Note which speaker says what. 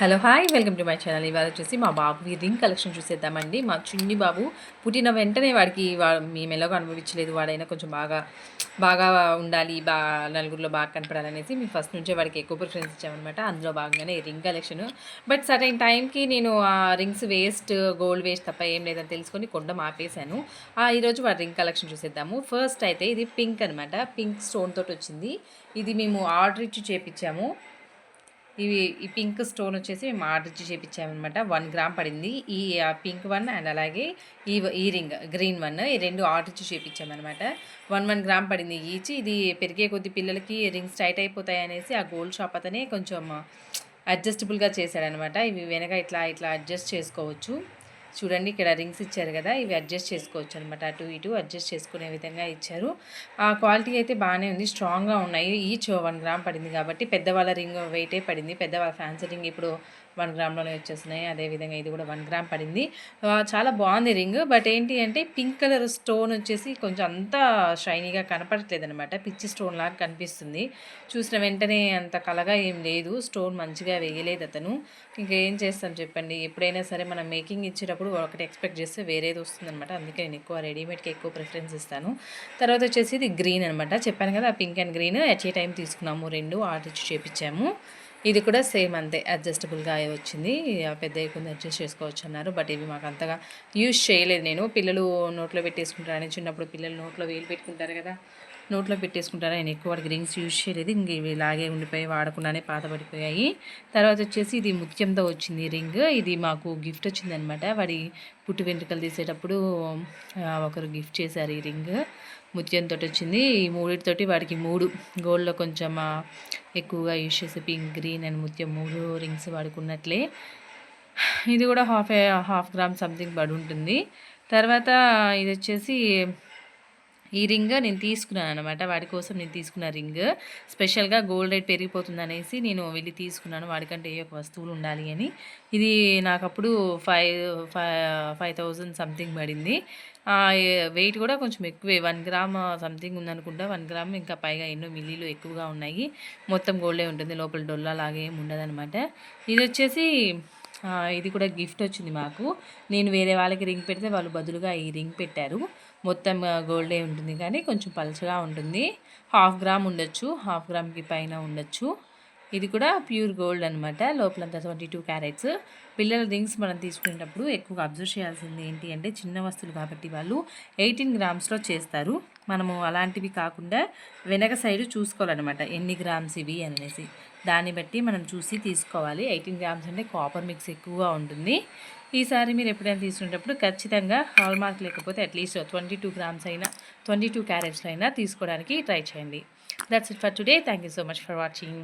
Speaker 1: Hello hi. Welcome to my channel. ఇవాళ వచ్చేసి మా బాబుకి రింగ్ కలెక్షన్ చూసేద్దామండి. మా చిన్ని బాబు పుట్టిన వెంటనే వాడికి మేము ఎలాగో అనుభవించలేదు. వాడైనా కొంచెం బాగా బాగా ఉండాలి బాగా నలుగురిలో బాగా కనపడాలనేసి మేము ఫస్ట్ నుంచే వాడికి ఎక్కువ ప్రిఫరెన్స్ ఇచ్చామన్నమాట. అందులో భాగంగానే రింగ్ కలెక్షన్. బట్ సరైన టైంకి నేను ఆ రింగ్స్ వేస్ట్ గోల్డ్ వేస్ట్ తప్ప ఏం లేదని తెలుసుకొని కొండ ఆపేశాను ఆ ఈరోజు వాడి రింగ్ కలెక్షన్ చూసేద్దాము. ఫస్ట్ అయితే ఇది పింక్ అనమాట పింక్ స్టోన్ తోటి వచ్చింది. ఇది మేము ఆర్డర్ ఇచ్చి చేపించాము. ఇవి ఈ పింక్ స్టోన్ వచ్చేసి మేము ఆర్డర్ ఇచ్చి చేయించామన్నమాట వన్ గ్రామ్ పడింది. ఈ పింక్ వన్ అండ్ అలాగే ఈ ఈ రింగ్ గ్రీన్ వన్ ఈ రెండు ఆర్డర్ ఇచ్చి చేయించామన్నమాట వన్ వన్ గ్రామ్ పడింది ఈచ్. ఇది పెరిగే కొద్ది పిల్లలకి రింగ్స్ టైట్ అయిపోతాయి అనేసి ఆ గోల్డ్ షాప్ అతనే కొంచెం అడ్జస్టబుల్గా చేశాడనమాట ఇవి వెనక ఇట్లా ఇట్లా అడ్జస్ట్ చేసుకోవచ్చు. చూడండి ఇక్కడ రింగ్స్ ఇచ్చారు కదా ఇవి అడ్జస్ట్ చేసుకోవచ్చు అనమాట అటు ఇటు అడ్జస్ట్ చేసుకునే విధంగా ఇచ్చారు. ఆ క్వాలిటీ అయితే బాగానే ఉంది స్ట్రాంగ్గా ఉన్నాయి. ఈచ్ వన్ గ్రామ్ పడింది కాబట్టి పెద్దవాళ్ళ రింగ్ వెయిటే పడింది. పెద్దవాళ్ళ ఫ్యాన్సీ రింగ్ ఇప్పుడు వన్ గ్రామ్లోనే వచ్చేసినాయి అదేవిధంగా ఇది కూడా వన్ గ్రామ్ పడింది. చాలా బాగుంది రింగ్ బట్ ఏంటి అంటే పింక్ కలర్ స్టోన్ వచ్చేసి కొంచెం అంతా షైనీగా కనపడట్లేదు అనమాట పిచ్చి స్టోన్ లాగా కనిపిస్తుంది. చూసిన వెంటనే అంత కలగా ఏం లేదు. స్టోన్ మంచిగా వేయలేదు అతను. ఇంకా ఏం చేస్తాం చెప్పండి? ఎప్పుడైనా సరే మనం మేకింగ్ ఇచ్చేటప్పుడు ఒకటి ఎక్స్పెక్ట్ చేస్తే వేరేది వస్తుందన్నమాట. అందుకే నేను ఎక్కువ రెడీమేడ్కి ఎక్కువ ప్రిఫరెన్స్ ఇస్తాను. తర్వాత వచ్చేసి ఇది గ్రీన్ అనమాట చెప్పాను కదా pink and green. At a time తీసుకున్నాము రెండు ఆర్డర్ ఇచ్చి చేపించాము ఇది కూడా సేమ్ అంతే అడ్జస్టబుల్గా వచ్చింది. పెద్ద కొంచెం అడ్జస్ట్ చేసుకోవచ్చు అన్నారు. బట్ ఇవి మాకు అంతగా యూజ్ చేయలేదు. నేను పిల్లలు నోట్లో పెట్టేసుకుంటారని చిన్నప్పుడు పిల్లలు నోట్లో వేలు పెట్టుకుంటారు కదా నోట్లో పెట్టేసుకుంటారా? నేను ఎక్కువ వాడికి రింగ్స్ యూజ్ చేయలేదు. ఇంక ఇవి ఇలాగే ఉండిపోయి వాడకుండానే పాత పడిపోయాయి తర్వాత వచ్చేసి ఇది ముత్యంతో వచ్చింది రింగ్. ఇది మాకు గిఫ్ట్ వచ్చిందనమాట. వాడి పుట్టి వెంట్రుకలు తీసేటప్పుడు ఒకరు గిఫ్ట్ చేశారు ఈ రింగ్. ముత్యంతో వచ్చింది ఈ మూడిటితోటి వాడికి మూడు. గోల్డ్లో కొంచెం ఎక్కువగా యూజ్ చేసే పింక్ గ్రీన్ అండ్ ముత్యం మూడు రింగ్స్ వాడుకున్నట్లే. ఇది కూడా హాఫ్ హాఫ్ గ్రామ్ సంథింగ్ పడి ఉంటుంది తర్వాత ఇది వచ్చేసి ఈ రింగ్ నేను తీసుకున్నాను అనమాట వాడి కోసం నేను తీసుకున్న రింగ్. స్పెషల్గా గోల్డ్ రేట్ పెరిగిపోతుంది అనేసి నేను వెళ్ళి తీసుకున్నాను. వాడికంటే ఏ ఒక వస్తువులు ఉండాలి అని. ఇది నాకు అప్పుడు ఫైవ్ ఫైవ్ థౌజండ్ సంథింగ్ పడింది. వెయిట్ కూడా కొంచెం ఎక్కువే. వన్ గ్రామ్ సంథింగ్ ఉందనుకుంటా. వన్ గ్రామ్ ఇంకా పైగా ఎన్నో మిల్లీలు ఎక్కువగా ఉన్నాయి. మొత్తం గోల్డే ఉంటుంది. లోపల డొల్లా లాగే ఏమి ఉండదనమాట ఇది వచ్చేసి ఇది కూడా గిఫ్ట్ వచ్చింది మాకు. నేను వేరే వాళ్ళకి రింగ్ పెడితే వాళ్ళు బదులుగా ఈ రింగ్ పెట్టారు. మొత్తం గోల్డే ఉంటుంది కానీ కొంచెం పలుచగా ఉంటుంది. హాఫ్ గ్రామ్ ఉండొచ్చు హాఫ్ గ్రామ్కి పైన ఉండొచ్చు. ఇది కూడా ప్యూర్ గోల్డ్ అనమాట లోపలంతా ట్వంటీ టూ క్యారెట్స్. పిల్లల రింగ్స్ మనం తీసుకునేటప్పుడు ఎక్కువగా అబ్జర్వ్ చేయాల్సింది ఏంటి అంటే చిన్న వస్తువులు కాబట్టి వాళ్ళు ఎయిటీన్ గ్రామ్స్లో చేస్తారు. మనము అలాంటివి కాకుండా వెనక సైడ్ చూసుకోవాలన్నమాట. ఎన్ని గ్రామ్స్ ఇవి అనేసి. దాన్ని బట్టి మనం చూసి తీసుకోవాలి. ఎయిటీన్ గ్రామ్స్ అంటే కాపర్ మిక్స్ ఎక్కువగా ఉంటుంది. ఈసారి మీరు ఎప్పుడైనా తీసుకునేటప్పుడు ఖచ్చితంగా హాల్ మార్క్ లేకపోతే at least twenty two grams అయినా ట్వంటీ టూ క్యారెట్స్ అయినా తీసుకోవడానికి ట్రై చేయండి. That's it for today thank you so much for watching